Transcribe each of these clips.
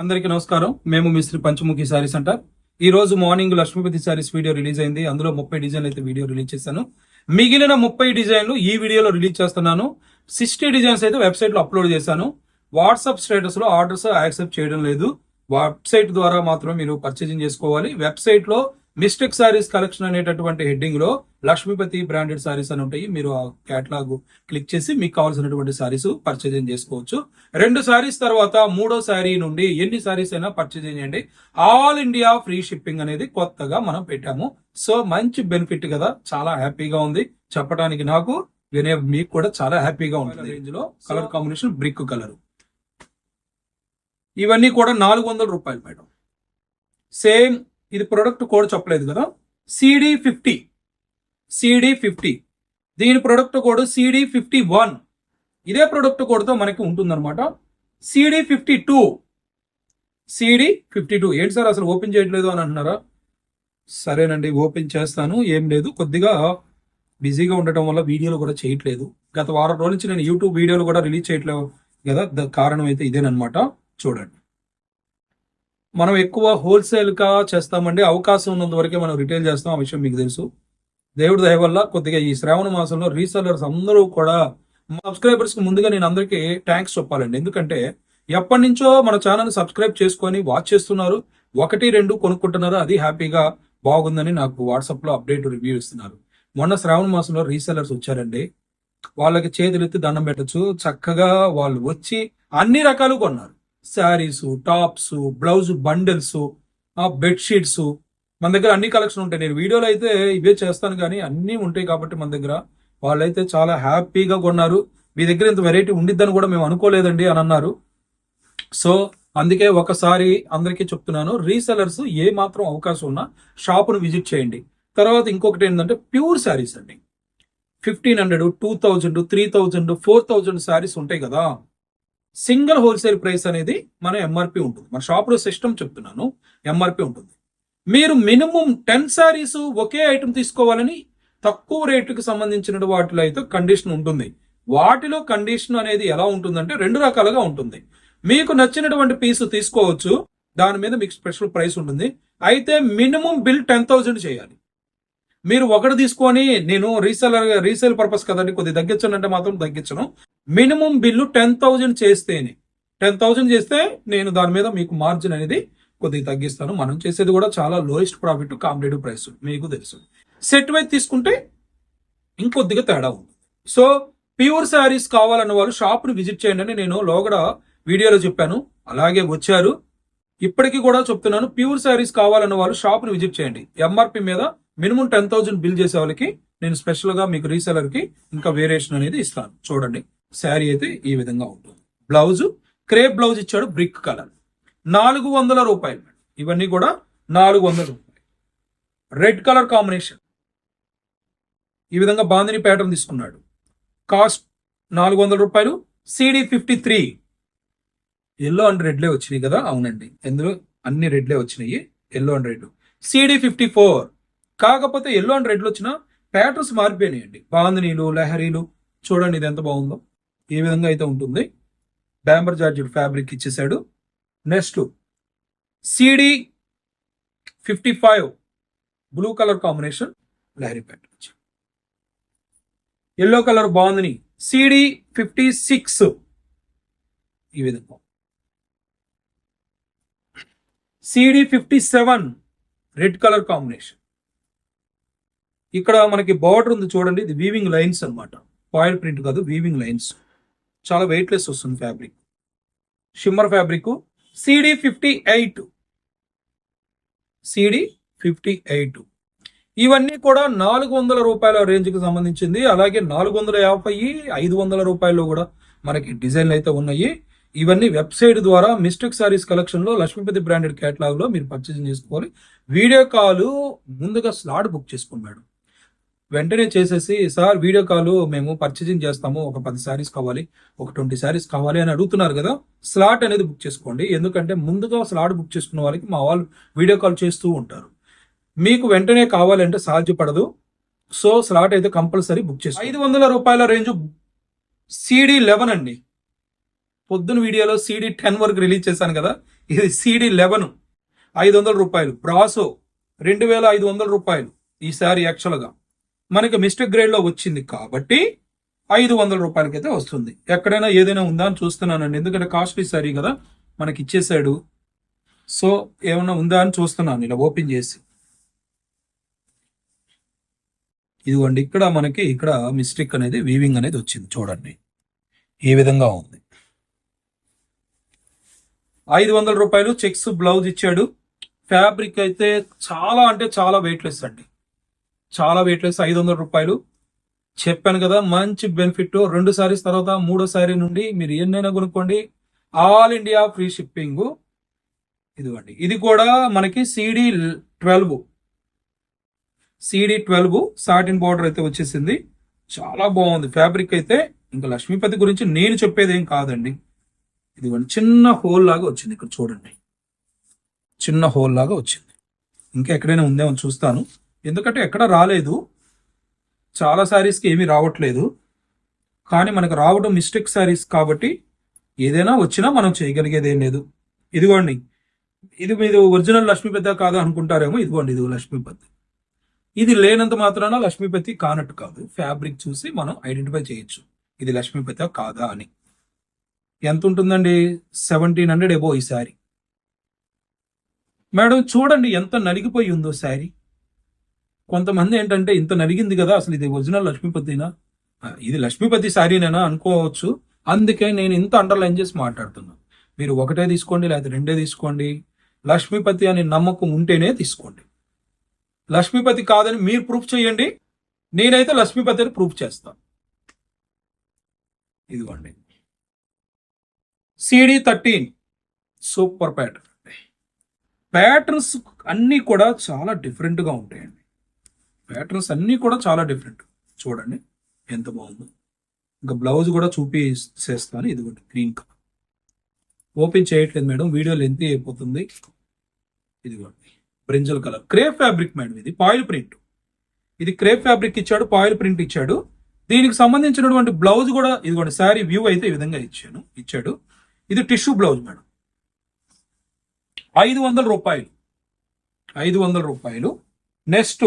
అందరికీ నమస్కారం. మేము మిశ్రీ పంచముఖి శారీస్ అంటారు ఈ రోజు morning Lakshmipati sarees video release అయింది. అందులో ముప్పై డిజైన్లు అయితే వీడియో రిలీజ్ చేశాను. మిగిలిన ముప్పై డిజైన్లు ఈ వీడియోలో రిలీజ్ చేస్తున్నాను. సిక్స్టీ డిజైన్స్ అయితే వెబ్సైట్లో అప్లోడ్ చేశాను. వాట్సాప్ స్టేటస్లో ఆర్డర్స్ యాక్సెప్ట్ చేయడం లేదు. వెబ్సైట్ ద్వారా మాత్రం మీరు పర్చేజింగ్ చేసుకోవాలి. వెబ్సైట్లో మిస్టేక్ సారీస్ కలెక్షన్ అనేటటువంటి హెడ్డింగ్లో లక్ష్మీపతి బ్రాండెడ్ సారీస్ అని ఉంటాయి. మీరు ఆ కేటలాగ్ క్లిక్ చేసి మీకు కావాల్సినటువంటి సారీస్ పర్చేజింగ్ చేసుకోవచ్చు. రెండు సారీస్ తర్వాత మూడో సారీ నుండి ఎన్ని సారీస్ అయినా పర్చేజింగ్ చేయండి. ఆల్ ఇండియా ఫ్రీ షిప్పింగ్ అనేది కొత్తగా మనం పెట్టాము. సో మంచి బెనిఫిట్ కదా. చాలా హ్యాపీగా ఉంది. చెప్పడానికి నాకు వినే మీకు కూడా చాలా హ్యాపీగా ఉంటుంది. రేంజ్లో. కలర్ కాంబినేషన్ బ్రిక్ కలర్ ఇవన్నీ కూడా నాలుగు వందల రూపాయలు మేడం. సేమ్ ఇది ప్రొడక్ట్ కోడ్ చెప్పలేదు కదా? సిడి ఫిఫ్టీ సిడి ఫిఫ్టీ దీని product code CD fifty one ఇదే ప్రొడక్ట్ కోడ్తో మనకి ఉంటుందన్నమాట. CD fifty two CD fifty two ఏంటి సార్ అసలు ఓపెన్ చేయట్లేదు అని అంటున్నారా? సరేనండి ఓపెన్ చేస్తాను. ఏం లేదు. కొద్దిగా బిజీగా ఉండటం వల్ల వీడియోలు కూడా చేయట్లేదు. గత వారం రోజు నుంచి నేను యూట్యూబ్ వీడియోలు కూడా రిలీజ్ చేయట్లేదు కదా? కారణం అయితే ఇదేనమాట చూడండి. మనం ఎక్కువ హోల్సేల్గా చేస్తామండి అవకాశం ఉన్నంత వరకే మనం రిటైల్ చేస్తాం. ఆ విషయం మీకు తెలుసు. దేవుడి దయ వల్ల కొద్దిగా ఈ శ్రావణ మాసంలో రీసెలర్స్ అందరూ కూడా సబ్స్క్రైబర్స్కి ముందుగా నేను అందరికీ థ్యాంక్స్ చెప్పాలండి. ఎందుకంటే ఎప్పటి నుంచో మన ఛానల్ సబ్స్క్రైబ్ చేసుకొని వాచ్ చేస్తున్నారు. ఒకటి రెండు కొనుక్కుంటున్నారు అది హ్యాపీగా బాగుందని నాకు వాట్సాప్లో అప్డేట్ రివ్యూ ఇస్తున్నారు. మొన్న శ్రావణ మాసంలో రీసెలర్స్ వచ్చారండి. వాళ్ళకి చేతులెత్తి దండం పెట్టచ్చు. చక్కగా వాళ్ళు వచ్చి అన్ని రకాలు కొన్నారు. Sarees tops blouse bundles bedsheets. మన దగ్గర అన్ని కలెక్షన్ ఉంటాయి. నేను వీడియోలో అయితే ఇవే చేస్తాను కానీ అన్నీ ఉంటాయి కాబట్టి మన దగ్గర. వాళ్ళైతే చాలా హ్యాపీగా కొన్నారు. మీ దగ్గర ఇంత వెరైటీ ఉండిద్దని కూడా మేము అనుకోలేదండి అని అన్నారు. సో అందుకే ఒకసారి అందరికీ చెప్తున్నాను రీసెలర్స్ ఏ మాత్రం అవకాశం ఉన్నా షాపును విజిట్ చేయండి. తర్వాత ఇంకొకటి ఏంటంటే ప్యూర్ శారీస్ అండి. Fifteen hundred two thousand three thousand four thousand sarees ఉంటాయి కదా. సింగిల్ హోల్సేల్ ప్రైస్ అనేది మన ఎంఆర్పి ఉంటుంది. మన షాప్లో సిస్టమ్ చెప్తున్నాను. ఎంఆర్పి ఉంటుంది. మీరు మినిమం టెన్ శారీస్ ఒకే ఐటమ్ తీసుకోవాలని తక్కువ రేటుకి సంబంధించిన వాటిలో అయితే కండిషన్ ఉంటుంది. వాటిలో కండిషన్ అనేది ఎలా ఉంటుందంటే రెండు రకాలుగా ఉంటుంది. మీకు నచ్చినటువంటి పీస్ తీసుకోవచ్చు. దాని మీద మీకు స్పెషల్ ప్రైస్ ఉంటుంది. అయితే మినిమం బిల్ టెన్ థౌజండ్ చేయాలి. మీరు ఒకటి తీసుకొని నేను రీసెలర్ రీసేల్ పర్పస్ కదండి కొద్దిగా తగ్గించను అంటే మాత్రం తగ్గించను. మినిమం బిల్లు టెన్ థౌజండ్ చేస్తేనే. టెన్ థౌజండ్ చేస్తే నేను దాని మీద మీకు మార్జిన్ అనేది కొద్దిగా తగ్గిస్తాను. మనం చేసేది కూడా చాలా లోయెస్ట్ ప్రాఫిట్ కాంపిటేటివ్ ప్రైస్ మీకు తెలుసు. సెట్ వైజ్ తీసుకుంటే ఇంకొద్దిగా తేడా ఉంది సో ప్యూర్ శారీస్ కావాలన్న వాళ్ళు షాప్ని విజిట్ చేయండి అని నేను లోగడ వీడియోలో చెప్పాను. అలాగే వచ్చారు. ఇప్పటికీ కూడా చెప్తున్నాను ప్యూర్ శారీస్ కావాలన్న వాళ్ళు షాప్ని విజిట్ చేయండి. ఎంఆర్పి మీద మినిమం టెన్ థౌజండ్ బిల్ చేసే వాళ్ళకి నేను స్పెషల్గా మీకు రీసెలర్కి ఇంకా వేరియేషన్ అనేది ఇస్తాను. చూడండి. శారీ అయితే ఈ విధంగా ఉంటుంది. బ్లౌజ్ క్రేప్ బ్లౌజ్ ఇచ్చాడు బ్రిక్ కలర్. నాలుగు వందల రూపాయలు ఇవన్నీ కూడా నాలుగు వందల రూపాయలు. Red colour combination. ఈ విధంగా బాందిని ప్యాటర్న్ తీసుకున్నాడు. కాస్ట్ నాలుగు వందల రూపాయలు. CD fifty three. Yellow and రెడ్లే వచ్చినాయి కదా? అవునండి. ఎందులో అన్ని రెడ్లే వచ్చినాయి. Yellow and red. CD fifty four. కాకపోతే ఎల్లో అండ్ రెడ్లు వచ్చిన ప్యాటర్న్స్ మారిపోయినాయండి. బాందినీలు లహరీలు. చూడండి ఇది ఎంత బాగుందో. ఈ విధంగా అయితే ఉంటుంది? బ్యాంబర్ జార్జెట్ ఫ్యాబ్రిక్ ఇచ్చేసాడు. Next CD fifty five blue colour combination Lahari pant yellow colour బాగుందని సిడి ఫిఫ్టీ సిక్స్ ఈ విధంగా. CD fifty seven red colour combination ఇక్కడ మనకి బార్డర్ ఉంది చూడండి ఇది వీవింగ్ లైన్స్ అన్నమాట. ఫాయిల్ ప్రింట్ కాదు వీవింగ్ లైన్స్ చాలా వెయిట్లెస్ వస్తుంది fabric shimmer fabric CD fifty eight CD fifty eight ఇవన్నీ కూడా నాలుగు వందల రూపాయల రేంజ్కి సంబంధించింది. అలాగే నాలుగు వందల యాభై ఐదు వందల రూపాయలు కూడా మనకి డిజైన్లు అయితే ఉన్నాయి. ఇవన్నీ వెబ్సైట్ ద్వారా మిస్టేక్ సారీస్ కలెక్షన్లో లక్ష్మీపతి బ్రాండెడ్ క్యాటలాగ్లో మీరు పర్చేసింగ్ చేసుకోవాలి. వీడియో కాల్ ముందుగా స్లాట్ బుక్ చేసుకోండి మేడం వెంటనే చేసేసి సార్ వీడియో కాల్ మేము పర్చేసింగ్ చేస్తాము. ఒక పది శారీస్ కావాలి ఒక ట్వంటీ శారీస్ కావాలి అని అడుగుతున్నారు కదా స్లాట్ అనేది బుక్ చేసుకోండి. ఎందుకంటే ముందుగా స్లాట్ బుక్ చేసుకున్న వాళ్ళకి మా వాళ్ళు వీడియో కాల్ చేస్తూ ఉంటారు. మీకు వెంటనే కావాలంటే సాధ్యపడదు. సో స్లాట్ అయితే కంపల్సరీ బుక్ చేసి ఐదు వందల రూపాయల రేంజ్ సిడి లెవెన్ అండి. పొద్దున వీడియోలో సీడీ టెన్ వరకు రిలీజ్ చేశాను కదా ఇది సీడీ లెవెన్ ఐదు వందల రూపాయలు. బ్రాసో రెండు వేల ఐదు వందల రూపాయలు ఈ శారీ యాక్చువల్గా మనకి మిస్టేక్ గ్రేడ్లో వచ్చింది కాబట్టి ఐదు వందల రూపాయలకైతే వస్తుంది. ఎక్కడైనా ఏదైనా ఉందా అని చూస్తున్నానండి. ఎందుకంటే కాస్ట్లీ శారీ కదా మనకి ఇచ్చేసాడు సో ఏమైనా ఉందా అని చూస్తున్నాను ఇలా ఓపెన్ చేసి. ఇదిగోండి ఇక్కడ మనకి ఇక్కడ మిస్టేక్ అనేది వీవింగ్ అనేది వచ్చింది చూడండి. ఈ విధంగా ఉంది. ఐదు వందల రూపాయలు చెక్స్ బ్లౌజ్ ఇచ్చాడు. ఫ్యాబ్రిక్ అయితే చాలా అంటే చాలా వెయిట్లెస్ అండి. చాలా వెయిట్ లెస్ ఐదు వందల రూపాయలు. చెప్పాను కదా మంచి బెనిఫిట్ రెండు సారీస్ తర్వాత మూడో సారీ నుండి మీరు ఎన్నైనా కొనుక్కోండి. ఆల్ ఇండియా ఫ్రీ షిప్పింగ్ ఇదిగోండి. ఇది కూడా మనకి CD twelve CD twelve satin border అయితే వచ్చేసింది. చాలా బాగుంది. ఫ్యాబ్రిక్ అయితే ఇంకా లక్ష్మీపతి గురించి నేను చెప్పేది ఏం కాదండి. ఇదిగోండి చిన్న హోల్ లాగా వచ్చింది. ఇక్కడ చూడండి. చిన్న హోల్ లాగా వచ్చింది. ఇంకా ఎక్కడైనా ఉందేమో చూస్తాను. ఎందుకంటే ఎక్కడ రాలేదు. చాలా శారీస్కి ఏమీ రావట్లేదు. కానీ మనకు రావడం మిస్టేక్ శారీస్ కాబట్టి ఏదైనా వచ్చినా మనం చేయగలిగేది ఏం లేదు. ఇదిగోండి. ఇది మీరు ఒరిజినల్ లక్ష్మీపతి కాదా అనుకుంటారేమో ఇదిగోండి ఇది లక్ష్మీపతి. ఇది లేనంత మాత్రాన లక్ష్మీపతి కానట్టు కాదు. ఫ్యాబ్రిక్ చూసి మనం ఐడెంటిఫై చేయొచ్చు. ఇది లక్ష్మీపతి కాదా అని. ఎంత ఉంటుందండి? సెవెంటీన్ హండ్రెడ్ ఎబో ఈ శారీ మేడం చూడండి ఎంత నలిగిపోయి ఉందో శారీ కొంతమంది ఏంటంటే ఇంత నలిగింది కదా అసలు ఇది ఒరిజినల్ లక్ష్మీపతినా ఇది లక్ష్మీపతి శారీనేనా అనుకోవచ్చు. అందుకే నేను ఇంత అండర్లైన్ చేసి మాట్లాడుతున్నాను మీరు ఒకటే తీసుకోండి లేకపోతే రెండే తీసుకోండి. లక్ష్మీపతి అనే నమ్మకం ఉంటేనే తీసుకోండి. లక్ష్మీపతి కాదని మీరు ప్రూఫ్ చేయండి. నేనైతే లక్ష్మీపతి అని ప్రూఫ్ చేస్తాను ఇదిగోండి. CD thirteen super pattern patterns అన్నీ కూడా చాలా డిఫరెంట్గా ఉంటాయండి. ప్యాటర్న్స్ అన్నీ కూడా చాలా డిఫరెంట్ చూడండి ఎంత బాగుందో. ఇంకా బ్లౌజ్ కూడా చూపి చేస్తాను ఇదిగోండి గ్రీన్ కలర్ ఓపెన్ చేయట్లేదు మేడం వీడియో లెంత్ అయిపోతుంది. ఇదిగోండి brinjal colour crepe fabric madam ఇది పాయిల్ ప్రింట్ ఇది క్రేప్ ఫ్యాబ్రిక్ ఇచ్చాడు పాయిల్ ప్రింట్ ఇచ్చాడు. దీనికి సంబంధించినటువంటి బ్లౌజ్ కూడా ఇదిగోండి శారీ వ్యూ అయితే ఈ విధంగా ఇచ్చాను ఇచ్చాడు. ఇది టిష్యూ బ్లౌజ్ మేడం. ఐదు వందల రూపాయలు. ఐదు వందల రూపాయలు. నెక్స్ట్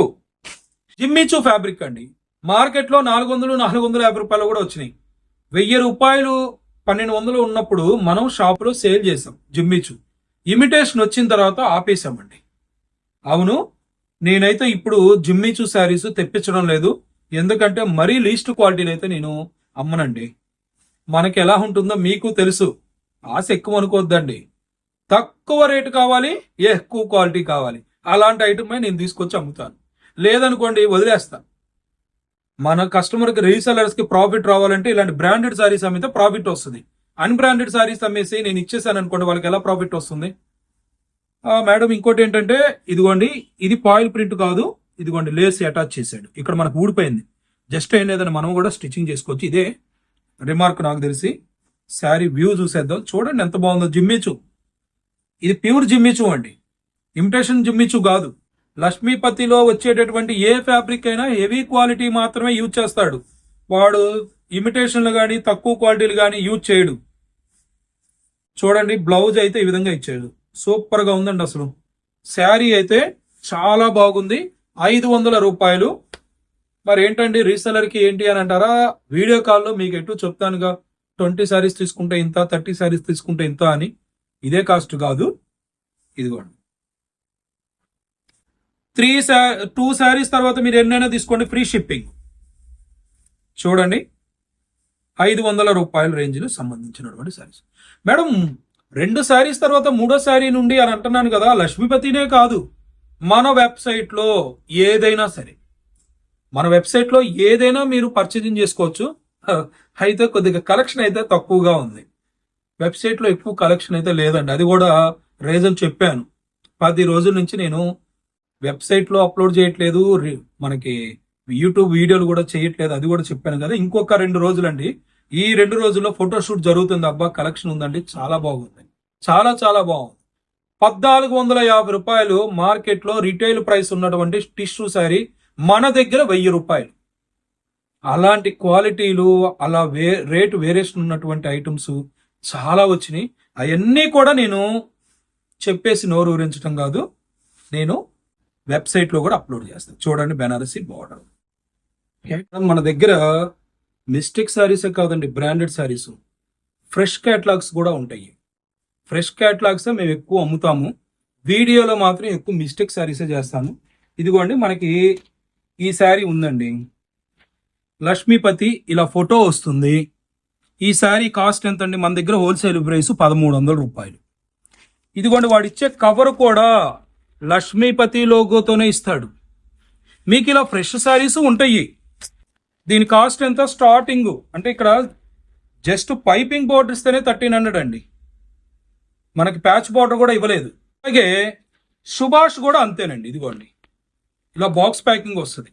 జిమ్మిచు ఫ్యాబ్రిక్ అండి. మార్కెట్లో నాలుగు వందలు నాలుగు వందల యాభై రూపాయలు కూడా వచ్చినాయి. వెయ్యి రూపాయలు పన్నెండు వందలు ఉన్నప్పుడు మనం షాపులో సేల్ చేసాం జిమ్మిచు ఇమిటేషన్ వచ్చిన తర్వాత ఆపేసామండి అవును నేనైతే ఇప్పుడు జిమ్మిచు శారీస్ తెప్పించడం లేదు. ఎందుకంటే మరీ లీస్ట్ క్వాలిటీని అయితే నేను అమ్మనండి. మనకి ఎలా ఉంటుందో మీకు తెలుసు. ఆశ ఎక్కువ అనుకోవద్దండి తక్కువ రేటు కావాలి ఎక్కువ క్వాలిటీ కావాలి. అలాంటి ఐటమే నేను తీసుకొచ్చి అమ్ముతాను. లేదనుకోండి వదిలేస్తాను మన కస్టమర్కి రీసెలర్స్కి ప్రాఫిట్ రావాలంటే ఇలాంటి బ్రాండెడ్ శారీస్ అమ్మితే ప్రాఫిట్ వస్తుంది. అన్బ్రాండెడ్ శారీస్ అమ్మేసి నేను ఇచ్చేసాను అనుకోండి వాళ్ళకి ఎలా ప్రాఫిట్ వస్తుంది? మేడం ఇంకోటి ఏంటంటే ఇదిగోండి ఇది పాయిల్ ప్రింట్ కాదు ఇదిగోండి లేస్ అటాచ్ చేశాడు. ఇక్కడ మనకు ఊడిపోయింది. జస్ట్ ఏం లేదని మనం కూడా స్టిచ్చింగ్ చేసుకోవచ్చు. ఇదే రిమార్క్ నాకు తెలిసి. శారీ వ్యూ చూసేద్దాం. చూడండి ఎంత బాగుందో. జిమ్మిచు ఇది ప్యూర్ జిమ్మిచు అండి. ఇమిటేషన్ జిమ్మిచు కాదు. లక్ష్మీపతిలో వచ్చేటటువంటి ఏ ఫ్యాబ్రిక్ అయినా హెవీ క్వాలిటీ మాత్రమే యూజ్ చేస్తాడు. వాడు ఇమిటేషన్లు కానీ తక్కువ క్వాలిటీలు కానీ యూజ్ చేయడు. చూడండి బ్లౌజ్ అయితే ఈ విధంగా ఇచ్చాడు. సూపర్గా ఉందండి అసలు. శారీ అయితే చాలా బాగుంది. ఐదు వందల రూపాయలు. మరి ఏంటండి రీసెలర్కి ఏంటి అని అంటారా? వీడియో కాల్లో మీకు ఎటు చెప్తానుగా. ట్వంటీ శారీస్ తీసుకుంటే ఇంత థర్టీ శారీస్ తీసుకుంటే ఇంత అని. ఇదే కాస్ట్ కాదు. ఇదిగోండి. త్రీ టూ శారీస్ తర్వాత మీరు ఎన్నైనా తీసుకోండి ఫ్రీ షిప్పింగ్. చూడండి. ఐదు వందల రూపాయల రేంజ్లో సంబంధించినటువంటి శారీస్. మేడం రెండు శారీస్ తర్వాత మూడో శారీ నుండి అని అంటున్నాను కదా లక్ష్మీపతినే కాదు. మన వెబ్సైట్లో ఏదైనా సరే మన వెబ్సైట్లో ఏదైనా మీరు పర్చేజింగ్ చేసుకోవచ్చు. అయితే కొద్దిగా కలెక్షన్ అయితే తక్కువగా ఉంది. వెబ్సైట్లో ఎక్కువ కలెక్షన్ అయితే లేదండి. అది కూడా రీజన్ చెప్పాను. పది రోజుల నుంచి నేను వెబ్సైట్లో అప్లోడ్ చేయట్లేదు మనకి యూట్యూబ్ వీడియోలు కూడా చేయట్లేదు అది కూడా చెప్పాను కదా. ఇంకొక రెండు రోజులండి. ఈ రెండు రోజుల్లో ఫోటోషూట్ జరుగుతుంది అబ్బా కలెక్షన్ ఉందండి చాలా బాగుంది. చాలా చాలా బాగుంది. పద్నాలుగు వందల యాభై రూపాయలు మార్కెట్లో రిటైల్ ప్రైస్ ఉన్నటువంటి టిష్యూ శారీ మన దగ్గర వెయ్యి రూపాయలు. అలాంటి క్వాలిటీలు అలా వే రేటు వేరియేషన్ ఉన్నటువంటి ఐటమ్స్ చాలా వచ్చినాయి. అవన్నీ కూడా నేను చెప్పేసి నోరు ఊరించడం కాదు. నేను వెబ్సైట్లో కూడా అప్లోడ్ చేస్తాను చూడండి బెనారసి బార్డర్. మన దగ్గర మిస్టేక్ శారీసే కాదండి బ్రాండెడ్ శారీస్. ఫ్రెష్ క్యాటలాగ్స్ కూడా ఉంటాయి. ఫ్రెష్ క్యాటలాగ్స్ మేము ఎక్కువ అమ్ముతాము. వీడియోలో మాత్రం ఎక్కువ మిస్టేక్ శారీసే చేస్తాను ఇదిగోండి మనకి ఈ శారీ ఉందండి. లక్ష్మీపతి ఇలా ఫోటో వస్తుంది. ఈ శారీ కాస్ట్ ఎంత అండి మన దగ్గర హోల్సేల్ ప్రైస్ పదమూడు వందల రూపాయలు. ఇదిగోండి వాడు ఇచ్చే కవర్ కూడా లక్ష్మీపతి లోగోతోనే ఇస్తాడు. మీకు ఇలా ఫ్రెష్ శారీస్ ఉంటాయి. దీని కాస్ట్ ఎంత? స్టార్టింగ్ అంటే ఇక్కడ జస్ట్ పైపింగ్ బోర్డర్ ఇస్తేనే థర్టీన్ హండ్రెడ్ అండి. మనకి ప్యాచ్ బోర్డర్ కూడా ఇవ్వలేదు. అలాగే సుభాష్ కూడా అంతేనండి ఇదిగోండి. ఇలా బాక్స్ ప్యాకింగ్ వస్తుంది.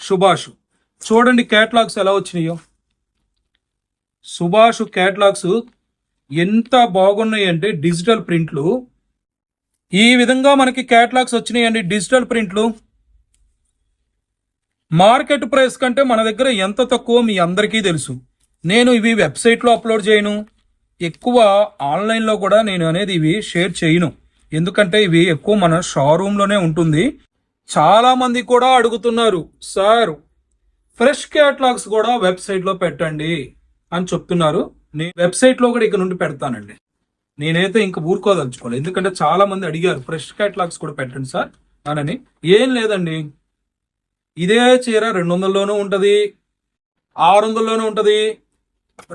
సుభాష్ చూడండి క్యాట్లాగ్స్ ఎలా వచ్చినాయో. సుభాష్ క్యాట్లాగ్స్ ఎంత బాగున్నాయి అంటే డిజిటల్ ప్రింట్లు ఈ విధంగా మనకి క్యాట్లాగ్స్ వచ్చినాయండి. డిజిటల్ ప్రింట్లు మార్కెట్ ప్రైస్ కంటే మన దగ్గర ఎంత తక్కువ మీ అందరికీ తెలుసు. నేను ఇవి వెబ్సైట్లో అప్లోడ్ చేయను. ఎక్కువ ఆన్లైన్లో కూడా నేను అనేది ఇవి షేర్ చేయను. ఎందుకంటే ఇవి ఎక్కువ మన షోరూంలోనే ఉంటుంది. చాలా మంది కూడా అడుగుతున్నారు సార్ ఫ్రెష్ క్యాటలాగ్స్ కూడా వెబ్సైట్లో పెట్టండి అని చెప్తున్నారు. నేను వెబ్సైట్లో కూడా ఇక్కడ నుండి పెడతానండి. నేనైతే ఇంకా ఊరుకోదలుచుకోవాలి ఎందుకంటే చాలా మంది అడిగారు ఫ్రెష్ క్యాటలాగ్స్ కూడా పెట్టండి సార్ అనని ఏం లేదండి. ఇదే చీర రెండు వందల్లోనూ ఉంటుంది ఆరు వందల్లోనూ ఉంటుంది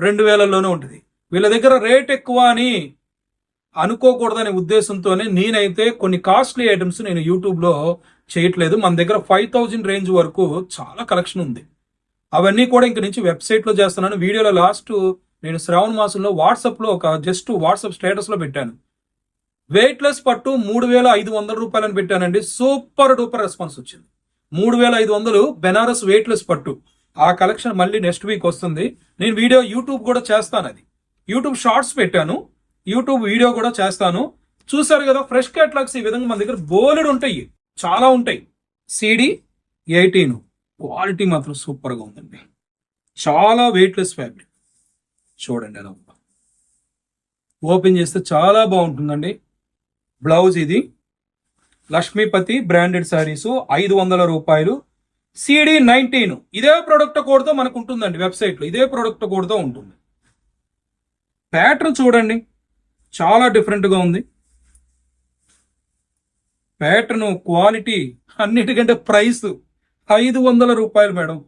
రెండు వేలల్లోనూ ఉంటుంది. వీళ్ళ దగ్గర రేట్ ఎక్కువ అని అనుకోకూడదనే ఉద్దేశంతోనే నేనైతే కొన్ని కాస్ట్లీ ఐటమ్స్ నేను యూట్యూబ్లో చేయట్లేదు. మన దగ్గర ఫైవ్ థౌజండ్ రేంజ్ వరకు చాలా కలెక్షన్ ఉంది. అవన్నీ కూడా ఇంక నుంచి వెబ్సైట్లో చేస్తున్నాను. వీడియోలో లాస్ట్ నేను శ్రావణ మాసంలో వాట్సాప్లో ఒక జస్ట్ వాట్సాప్ స్టేటస్లో పెట్టాను. వెయిట్లెస్ పట్టు మూడు వేల ఐదు వందల రూపాయలని పెట్టానండి. సూపర్ డూపర్ రెస్పాన్స్ వచ్చింది. మూడు వేల ఐదు వందలు బెనారస్ వెయిట్లెస్ పట్టు. ఆ కలెక్షన్ మళ్ళీ నెక్స్ట్ వీక్ వస్తుంది. నేను వీడియో యూట్యూబ్ కూడా చేస్తాను అది. యూట్యూబ్ షార్ట్స్ పెట్టాను. యూట్యూబ్ వీడియో కూడా చేస్తాను. చూసారు కదా ఫ్రెష్ క్యాట్లాగ్స్ ఈ విధంగా మన దగ్గర బోలెడు ఉంటాయి. చాలా ఉంటాయి. CD eighteen. క్వాలిటీ మాత్రం సూపర్గా ఉందండి. చాలా వెయిట్లెస్ ఫ్యాబ్రిక్. చూడండి అలా ఓపెన్ చేస్తే చాలా బాగుంటుందండి. బ్లౌజ్ ఇది. లక్ష్మీపతి బ్రాండెడ్ శారీస్ ఐదు వందల రూపాయలు. సిడి నైన్టీన్ ఇదే ప్రొడక్ట్ కోడ్తో మనకు ఉంటుందండి వెబ్సైట్లో ఇదే ప్రొడక్ట్ కోడ్తో ఉంటుంది. ప్యాటర్న్ చూడండి. చాలా డిఫరెంట్గా ఉంది. ప్యాటర్న్ క్వాలిటీ అన్నిటికంటే ప్రైస్ ఐదు వందల రూపాయలు మేడం.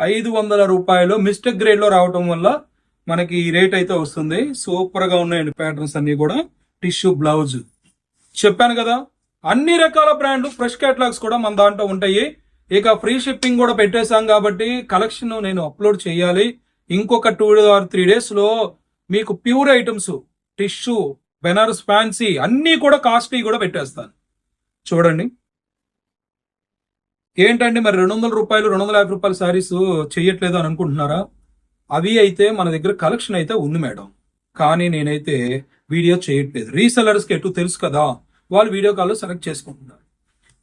ఐదు వందల రూపాయలు మిస్టేక్ గ్రేడ్లో రావటం వల్ల మనకి ఈ రేట్ అయితే వస్తుంది. సూపర్గా ఉన్నాయండి ప్యాటర్న్స్ అన్నీ కూడా. టిష్యూ బ్లౌజ్ చెప్పాను కదా అన్ని రకాల బ్రాండ్లు ఫ్రెష్ క్యాటలాగ్స్ కూడా మన దాంట్లో ఉంటాయి. ఇక ఫ్రీ షిప్పింగ్ కూడా పెట్టేశాం కాబట్టి కలెక్షన్ నేను అప్లోడ్ చేయాలి. ఇంకొక టూ ఆర్ త్రీ డేస్లో మీకు pure items tissue Banaras fancy అన్నీ కూడా కాస్ట్లీ కూడా పెట్టేస్తాను. చూడండి. ఏంటండి మరి రెండు వందల రూపాయలు రెండు వందల యాభై రూపాయల శారీస్ చేయట్లేదు అని అనుకుంటున్నారా? అవి అయితే మన దగ్గర కలెక్షన్ అయితే ఉంది మేడం. కానీ నేనైతే వీడియో చేయట్లేదు. రీసెలర్స్కి ఎటు తెలుసు కదా వాళ్ళు వీడియో కాల్లో సెలెక్ట్ చేసుకుంటున్నారు.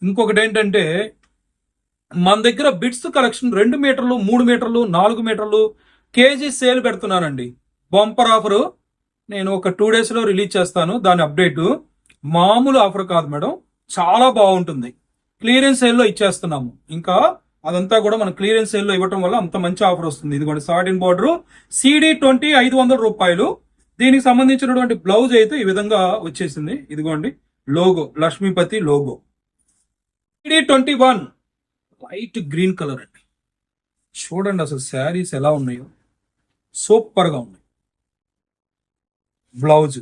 ఇంకొకటి ఏంటంటే మన దగ్గర బిట్స్ కలెక్షన్ రెండు మీటర్లు మూడు మీటర్లు నాలుగు మీటర్లు కేజీ సేల్ పెడుతున్నానండి. బంపర్ ఆఫరు నేను ఒక టూ డేస్లో రిలీజ్ చేస్తాను. దాని అప్డేటు మామూలు ఆఫర్ కాదు మేడం. చాలా బాగుంటుంది. క్లియరెన్స్ సేల్లో ఇచ్చేస్తున్నాము. ఇంకా అదంతా కూడా మన క్లియరెన్స్ సేల్లో ఇవ్వటం వల్ల అంత మంచి ఆఫర్ వస్తుంది. ఇదిగోండి సాటిన్ బార్డర్ సిడి ట్వంటీ ఐదు వందల రూపాయలు. దీనికి సంబంధించినటువంటి బ్లౌజ్ అయితే ఈ విధంగా వచ్చేసింది. ఇదిగోండి logo Lakshmipati logo CD twenty one light green colour అండి. చూడండి అసలు శారీస్ ఎలా ఉన్నాయో. సూపర్గా ఉన్నాయి. బ్లౌజ్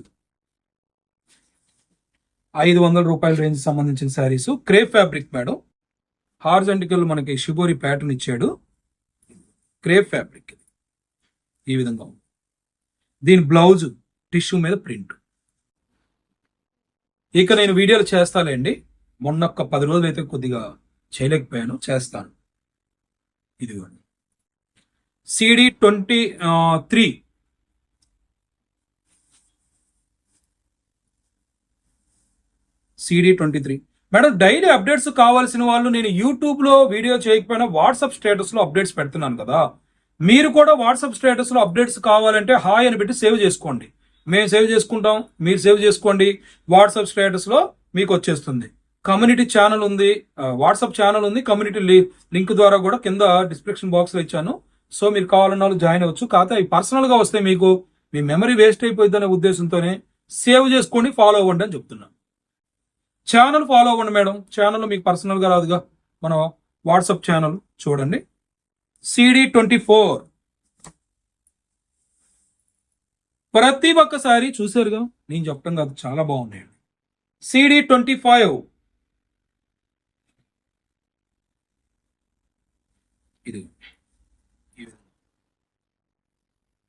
ఐదు వందల రూపాయల రేంజ్ సంబంధించిన sarees. Crepe fabric madam horizontal మనకి షిబోరి ప్యాటర్న్ ఇచ్చాడు. క్రేప్ ఫ్యాబ్రిక్ ఈ విధంగా ఉంది. దీని బ్లౌజ్ టిష్యూ మీద ప్రింట్. ఇక నేను వీడియోలు చేస్తాలేండి. మొన్న ఒక పది రోజులు అయితే కొద్దిగా చేయలేకపోయాను. చేస్తాను. ఇదిగోండి. CD twenty three. CD twenty three. Madam daily updates కావాల్సిన వాళ్ళు నేను యూట్యూబ్లో వీడియో చేయకపోయినా వాట్సాప్ స్టేటస్లో అప్డేట్స్ పెడుతున్నాను కదా. మీరు కూడా వాట్సాప్ స్టేటస్లో అప్డేట్స్ కావాలంటే హాయ్ అని పెట్టి సేవ్ చేసుకోండి. మేము సేవ్ చేసుకుంటాం మీరు సేవ్ చేసుకోండి. వాట్సాప్ స్టేటస్లో మీకు వచ్చేస్తుంది. కమ్యూనిటీ ఛానల్ ఉంది వాట్సాప్ ఛానల్ ఉంది కమ్యూనిటీ లింక్ ద్వారా కూడా కింద డిస్క్రిప్షన్ బాక్స్లో ఇచ్చాను. సో మీరు కావాలన్న వాళ్ళు జాయిన్ అవ్వచ్చు. కాకపోతే అవి పర్సనల్గా వస్తే మీకు మీ మెమరీ వేస్ట్ అయిపోయింది అనే ఉద్దేశంతోనే సేవ్ చేసుకోండి ఫాలో అవ్వండి అని చెప్తున్నాను. ఛానల్ ఫాలో అవ్వండి మేడం. ఛానల్ మీకు పర్సనల్గా రాదుగా. మన వాట్సాప్ ఛానల్ చూడండి. సిడి ట్వంటీ ఫోర్ ప్రతి ఒక్కసారి చూసారుగా నేను చెప్పడం కాదు చాలా బాగున్నాయండి సిడి ట్వంటీ ఫైవ్ ఇది ఇది.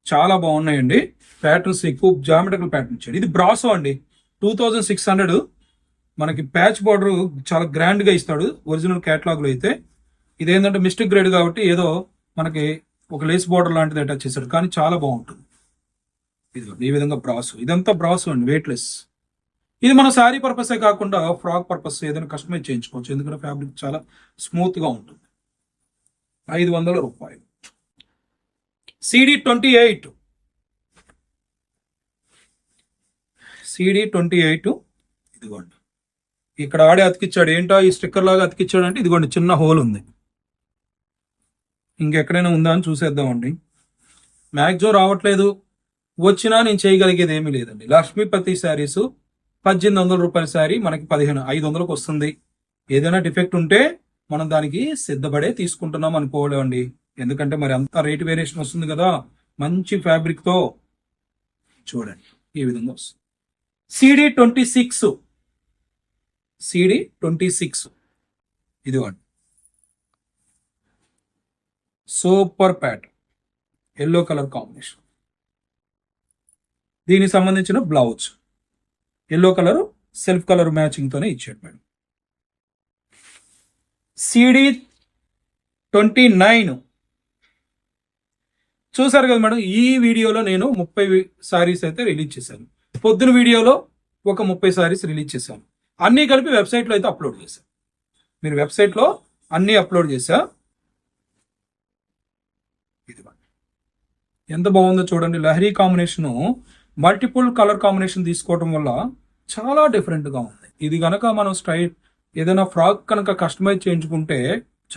చాలా బాగున్నాయండి. ప్యాటర్న్స్ ఎక్కువ జామెట్రికల్ ప్యాటర్న్ ఇచ్చాడు. ఇది బ్రాసో అండి. టూ థౌజండ్ సిక్స్ హండ్రెడ్ మనకి ప్యాచ్ బార్డర్ చాలా గ్రాండ్గా ఇస్తాడు ఒరిజినల్ క్యాటలాగ్లో అయితే. ఇదేంటంటే మిస్టేక్ గ్రేడ్ కాబట్టి ఏదో మనకి ఒక లేస్ బార్డర్ లాంటిది అటాచ్ చేశాడు కానీ చాలా బాగుంటుంది. ఇది ఈ విధంగా బ్రాస్ ఇదంతా బ్రాస్ అండి వెయిట్లెస్ ఇది మన శారీ పర్పసే కాకుండా ఫ్రాక్ పర్పస్ ఏదైనా కస్టమైజ్ చేయించుకోవచ్చు ఎందుకంటే ఫ్యాబ్రిక్ చాలా స్మూత్గా ఉంటుంది. ఐదు వందల రూపాయలు. CD twenty eight CD twenty eight ఇదిగోండి. ఇక్కడ ఆడే అతికిచ్చాడు. ఏంటో ఈ స్టిక్కర్ లాగా అతికిచ్చాడు అంటే ఇదిగోండి చిన్న హోల్ ఉంది. ఇంకెక్కడైనా ఉందా అని చూసేద్దామండి. మ్యాక్సిమం రావట్లేదు. వచ్చినా నేను చేయగలిగేది ఏమీ లేదండి. లక్ష్మీపతి శారీస్ పద్దెనిమిది వందల రూపాయల శారీ మనకి పదిహేను ఐదు వందలకు వస్తుంది. ఏదైనా డిఫెక్ట్ ఉంటే మనం దానికి సిద్ధపడే తీసుకుంటున్నాం అనుకోలేమండి ఎందుకంటే మరి అంత రేట్ వేరియేషన్ వస్తుంది కదా. మంచి ఫ్యాబ్రిక్తో చూడండి ఈ విధంగా వస్తుంది. CD twenty six CD twenty six. ఇదిగోండి. Super Pat. Yellow colour combination. దీనికి సంబంధించిన blouse. Yellow colour self colour మ్యాచింగ్తోనే ఇచ్చాడు మేడం. CD twenty nine. చూసారు కదా మేడం ఈ వీడియోలో నేను ముప్పై సారీస్ అయితే రిలీజ్ చేశాను. పొద్దున వీడియోలో ఒక ముప్పై సారీస్ రిలీజ్ చేశాను. అన్నీ కలిపి వెబ్సైట్లో అయితే అప్లోడ్ చేశా. మీరు వెబ్సైట్లో అన్నీ అప్లోడ్ చేశా? ఇది ఎంత బాగుందో చూడండి. Lahari combination multiple colour combination తీసుకోవడం వల్ల చాలా డిఫరెంట్గా ఉంది. ఇది కనుక మనం స్ట్రైట్ ఏదైనా ఫ్రాక్ కనుక కస్టమైజ్ చేయించుకుంటే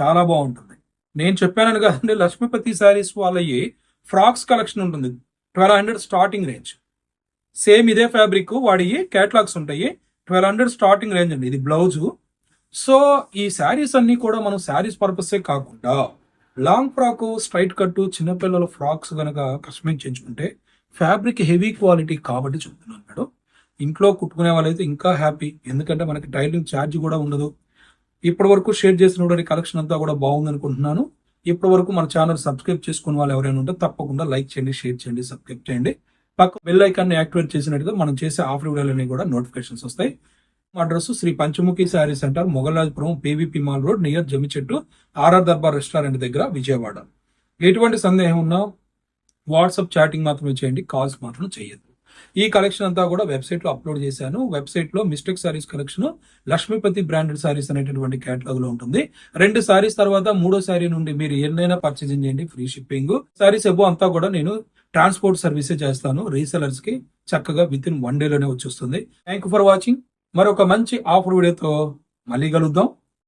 చాలా బాగుంటుంది. నేను చెప్పాను కదండి లక్ష్మీపతి శారీస్ వాళ్ళవి ఫ్రాక్స్ కలెక్షన్ ఉంటుంది. Twelve hundred starting range. Same ఇదే ఫ్యాబ్రిక్ వాడి క్యాట్లాగ్స్ ఉంటాయి. ట్వెల్వ్ హండ్రెడ్ స్టార్టింగ్ రేంజ్ అండి. ఇది బ్లౌజు. సో ఈ శారీస్ అన్ని కూడా మనం శారీస్ పర్పసే కాకుండా లాంగ్ ఫ్రాక్ స్ట్రైట్ కట్టు చిన్నపిల్లల ఫ్రాక్స్ కనుక కస్టమైజ్ చేయించుకుంటే ఫ్యాబ్రిక్ హెవీ క్వాలిటీ కాబట్టి చెప్తున్నాను మేడం. ఇంట్లో కుట్టుకునే వాళ్ళైతే ఇంకా హ్యాపీ. ఎందుకంటే మనకి టైలింగ్ ఛార్జ్ కూడా ఉండదు. ఇప్పటి వరకు షేర్ చేసిన కలెక్షన్ అంతా కూడా బాగుంది అనుకుంటున్నాను. ఇప్పటి వరకు మన ఛానల్ సబ్స్క్రైబ్ చేసుకున్న వాళ్ళు ఎవరైనా ఉంటే తప్పకుండా లైక్ చేయండి షేర్ చేయండి సబ్స్క్రైబ్ చేయండి. పక్క బెల్ ఐకాన్ని యాక్టివేట్ చేసినట్టుగా మనం చేసే ఆఫర్ వీడియోలన్నీ కూడా నోటిఫికేషన్స్ వస్తాయి. మా address Shri Panchamukhi saree centre Mogalrajapuram PVP mall road near జమిచెట్టు RR Darbar restaurant దగ్గర విజయవాడ. ఎటువంటి సందేహం ఉన్నా వాట్సాప్ చాటింగ్ మాత్రమే చేయండి కాల్స్ మాత్రం చేయొద్దు. ఈ కలెక్షన్ అంతా కూడా వెబ్సైట్లో అప్లోడ్ చేశాను. వెబ్సైట్లో mistake sarees collection Lakshmipati branded sarees అనేటటువంటి కేటలాగ్లో ఉంటుంది. రెండు సారీస్ తర్వాత మూడో సారీ నుండి మీరు ఎన్నైనా పర్చేసింగ్ చేయండి ఫ్రీ షిప్పింగ్ సారీస్ ఎబో అంతా కూడా నేను ట్రాన్స్పోర్ట్ సర్వీసే చేస్తాను. రీసెలర్స్కి చక్కగా విత్ ఇన్ వన్ డే లోనే వచ్చేస్తుంది. థ్యాంక్ ఫర్ వాచింగ్ మరొక మంచి ఆఫర్ వీడియోతో మళ్ళీ కలుద్దాం.